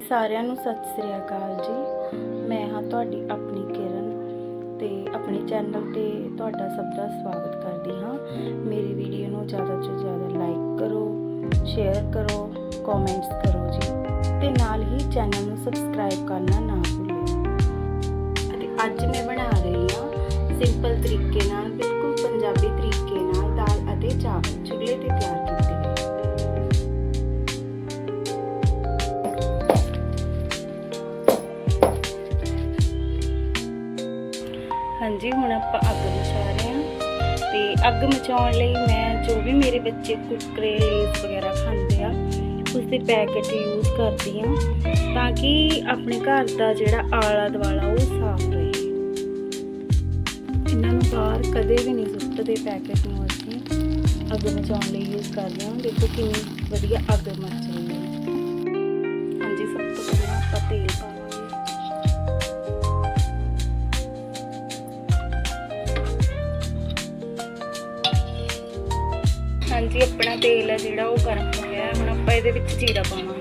ਸਾਰਿਆਂ ਨੂੰ ਸਤਿ ਸ੍ਰੀ ਅਕਾਲ ਜੀ। ਮੈਂ ਹਾਂ ਤੁਹਾਡੀ ਆਪਣੀ ਕਿਰਨ ਤੇ ਆਪਣੇ ਚੈਨਲ ਤੇ ਤੁਹਾਡਾ ਸਭ ਦਾ ਸਵਾਗਤ ਕਰਦੀ ਹਾਂ। ਮੇਰੀ ਵੀਡੀਓ ਨੂੰ ਜ਼ਿਆਦਾ ਤੋਂ ਜ਼ਿਆਦਾ ਲਾਈਕ ਕਰੋ, ਸ਼ੇਅਰ ਕਰੋ, ਕਮੈਂਟਸ ਕਰੋ ਜੀ। ਤੇ ਨਾਲ ਹੀ ਚੈਨਲ ਨੂੰ ਸਬਸਕ੍ਰਾਈਬ ਕਰਨਾ ਹਾਂਜੀ, ਹੁਣ ਆਪਾਂ ਅੱਗ ਮਚਾ ਰਹੇ ਹਾਂ ਤੇ ਅੱਗ ਮਚਾਉਣ ਲਈ ਮੈਂ ਜੋ ਵੀ ਮੇਰੇ ਬੱਚੇ ਕੁਰਕਰੇ ਲੇਸ ਵਗੈਰਾ ਖਾਂਦੇ ਆ ਉਸ ਦੇ ਪੈਕੇਟ ਯੂਜ਼ ਕਰਦੀ ਹਾਂ ਤਾਂ ਕਿ ਆਪਣੇ ਘਰ ਦਾ ਜਿਹੜਾ ਆਲਾ ਦੁਆਲਾ ਉਹ ਸਾਫ਼ ਰਹੇ। ਇਹਨਾਂ ਨੂੰ ਬਾਹਰ ਕਦੇ ਵੀ ਨਹੀਂ ਸੁੱਟਦੇ ਪੈਕੇਟ ਨੂੰ ਅਸੀਂ। ਅੱਗ ਮਚਾਉਣ ਲਈ ਯੂਜ਼ ਕਰਦੇ ਹਾਂ। ਦੇਖੋ ਕਿੰਨੀ ਵਧੀਆ ਅੱਗ ਮਚ ਰਹੀ ਹੈ। ਹਾਂਜੀ, ਸਭ ਤੋਂ ਪਹਿਲਾਂ ਆਪਾਂ ਤੇਲ ਪਾਵਾਂਗੇ। ਹਾਂਜੀ, ਆਪਣਾ ਤੇਲ ਹੈ ਜਿਹੜਾ ਉਹ ਗਰਮ ਹੋ ਗਿਆ ਹੁਣ ਆਪਾਂ ਇਹਦੇ ਵਿੱਚ ਜੀਰਾ ਪਾਵਾਂਗੇ।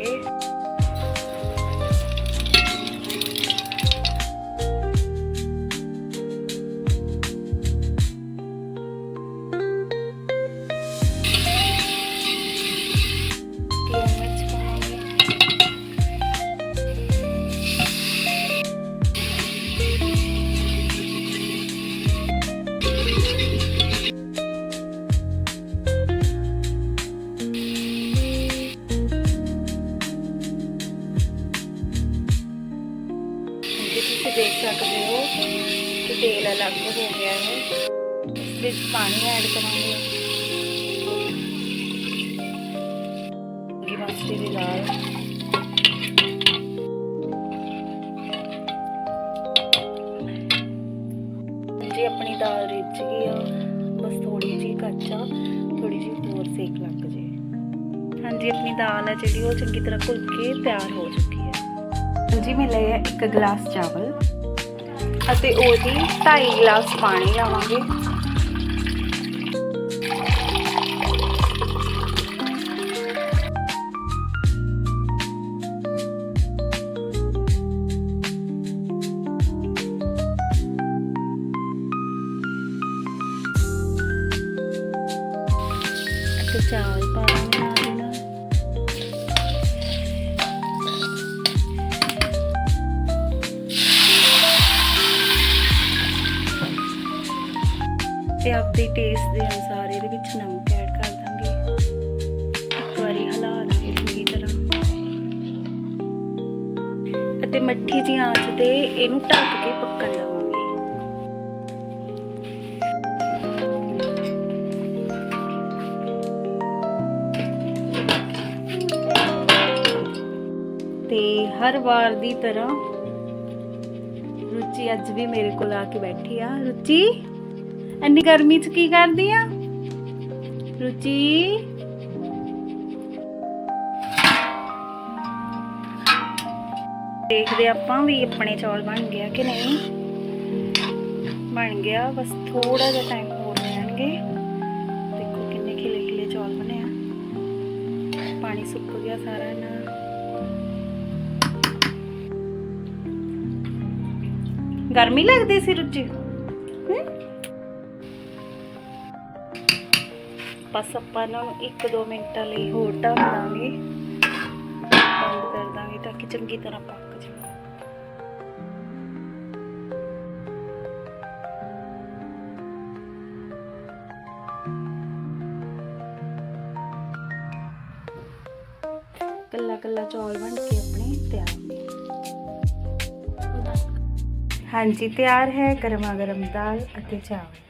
ਦੇਖ ਸਕਦੇ ਹੋ ਕਿ ਤੇਲ ਅਲੱਗ ਹੋ ਗਿਆ ਹੈ। ਇਸ ਵਿੱਚ ਪਾਣੀ ਐਡ ਕਰਾਂਗੇ। ਗੀ ਮਸਤੀ ਦੀ ਜੀ ਆਪਣੀ ਦਾਲ ਰਿੱਝ ਗਈ ਆ, ਬਸ ਥੋੜੀ ਜਿਹੀ ਕੱਚਾ ਥੋੜੀ ਜਿਹੀ ਹੋਰ ਸੇਕ ਲੱਗ ਜੇ। ਹਾਂਜੀ, ਆਪਣੀ ਦਾਲ ਹੈ ਜਿਹੜੀ, ਉਹ ਚੰਗੀ ਤਰ੍ਹਾਂ ਘੁਲ ਕੇ ਤਿਆਰ ਹੋ ਚੁੱਕੀ ਹੈ। ਹਾਂਜੀ, ਮੈਂ ਲਿਆ ਇੱਕ ਗਲਾਸ ਚਾਵਲ। ਅਤੇ ਉਹਦੀ 2.5 ਗਲਾਸ ਪਾਣੀ ਲਾਵਾਂਗੇ। ਅਤੇ ਚਾਵਲ ਪਾ ਤੇ ਆਪਦੇ ਟੇਸਟ ਦੇ ਅਨੁਸਾਰ ਇਹਦੇ ਵਿੱਚ ਨਮਕ ਐਡ ਕਰ ਦਾਂਗੇ। ਇੱਕ ਵਾਰੀ ਹਿਲਾ ਦਾਂਗੇ ਚੰਗੀ ਤਰ੍ਹਾਂ। ਅਤੇ ਮੱਠੀ ਜਿਹੀ ਆਂਚ ਤੇ ਇਹਨੂੰ ਢੱਕ ਕੇ ਪੱਕਣ ਲਵਾਂਗੇ। ਤੇ ਹਰ ਵਾਰ ਦੀ ਤਰ੍ਹਾਂ ਰੁਚੀ ਅੱਜ ਵੀ ਮੇਰੇ ਕੋਲ ਆ ਕੇ ਬੈਠੀ ਆ। ਰੁਚੀ? ਇੰਨੀ ਗਰਮੀ 'ਚ ਕੀ ਕਰਦੀ ਆ? ਰੁਚੀ? ਦੇਖਦੇ ਆਪਾਂ ਵੀ ਆਪਣੇ ਚੌਲ ਬਣ ਗਿਆ ਕਿ ਨਹੀਂ। ਬਣ ਗਿਆ, ਬਸ ਥੋੜਾ ਜਿਹਾ ਟਾਈਮ ਹੋਰ ਰਹਿਣਗੇ। ਦੇਖੋ ਕਿੰਨੇ ਖਿਲੇ ਖਿਲੇ ਚੌਲ ਬਣੇ ਆ। ਪਾਣੀ ਸੁੱਕ ਗਿਆ ਸਾਰਾ ਨਾ। ਗਰਮੀ ਲੱਗਦੀ ਸੀ ਰੁਚੀ? ਬਸ ਆਪਾਂ ਇਹਨਾਂ ਨੂੰ 1-2 ਮਿੰਟਾਂ ਲਈ ਹੋਰ ਢੱਕ ਦਾਂਗੇ। ਬੰਦ ਕਰ ਦਾਂਗੇ ਤਾਂ ਕਿ ਚੰਗੀ ਤਰ੍ਹਾਂ ਪੱਕ ਜਾਵੇ ਕੱਲਾ ਕੱਲਾ ਚੌਲ ਬਣ ਕੇ ਆਪਣੇ ਤਿਆਰ ਨੇ। ਹਾਂਜੀ, ਤਿਆਰ ਹੈ ਗਰਮਾ ਗਰਮ ਦਾਲ ਅਤੇ ਚਾਵਲ।